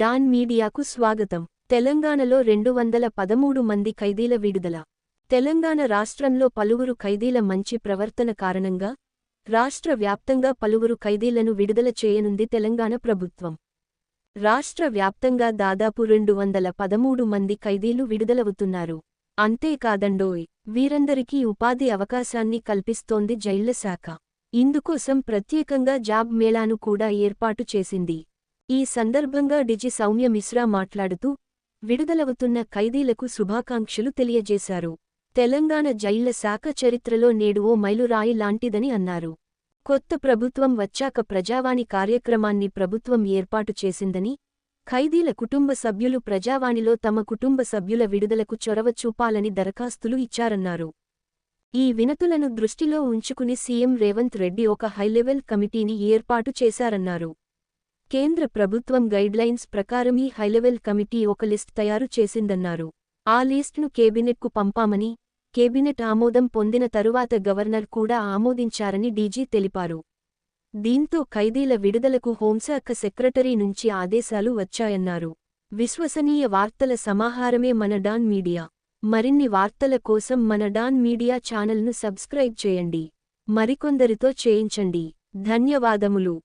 Don మీడియాకు స్వాగతం. తెలంగాణలో రెండు వందల పదమూడు మంది ఖైదీల విడుదల. తెలంగాణ రాష్ట్రంలో పలువురు ఖైదీల మంచి ప్రవర్తన కారణంగా రాష్ట్ర వ్యాప్తంగా పలువురు ఖైదీలను విడుదల చేయనుంది తెలంగాణ ప్రభుత్వం. రాష్ట్ర వ్యాప్తంగా దాదాపు రెండు వందల పదమూడు మంది ఖైదీలు విడుదలవుతున్నారు. అంతేకాదండోయ్ వీరందరికీ ఉపాధి అవకాశాన్ని కల్పిస్తోంది జైళ్ళ శాఖ. ఇందుకోసం ప్రత్యేకంగా జాబ్ మేళాను కూడా ఏర్పాటు చేసింది. ఈ సందర్భంగా డిజి సౌమ్య మిశ్రా మాట్లాడుతూ విడుదలవుతున్న ఖైదీలకు శుభాకాంక్షలు తెలియజేశారు. తెలంగాణ జైళ్ళ శాఖ చరిత్రలో నేడు ఓ మైలురాయి లాంటిదని అన్నారు. కొత్త ప్రభుత్వం వచ్చాక ప్రజావాణి కార్యక్రమాన్ని ప్రభుత్వం ఏర్పాటు చేసిందని ఖైదీల కుటుంబ సభ్యులు ప్రజావాణిలో తమ కుటుంబ సభ్యుల విడుదలకు చొరవ చూపాలని దరఖాస్తులు ఇచ్చారన్నారు. ఈ వినతులను దృష్టిలో ఉంచుకుని సీఎం రేవంత్ రెడ్డి ఒక హైలెవెల్ కమిటీని ఏర్పాటు చేశారన్నారు. కేంద్ర ప్రభుత్వం గైడ్లైన్స్ ప్రకారం ఈ హైలెవెల్ కమిటీ ఒక లిస్ట్ తయారు చేసిందన్నారు. ఆ లిస్ట్ను కేబినెట్కు పంపామని కేబినెట్ ఆమోదం పొందిన తరువాత గవర్నర్ కూడా ఆమోదించారని డీజీ తెలిపారు. దీంతో ఖైదీల విడుదలకు హోంశాఖ సెక్రటరీ నుంచి ఆదేశాలు వచ్చాయన్నారు. విశ్వసనీయ వార్తల సమాహారమే మన డాన్ మీడియా. మరిన్ని వార్తల కోసం మన డాన్ మీడియా ఛానల్ను సబ్స్క్రైబ్ చేయండి. మరికొందరితో చేయించండి. ధన్యవాదములు.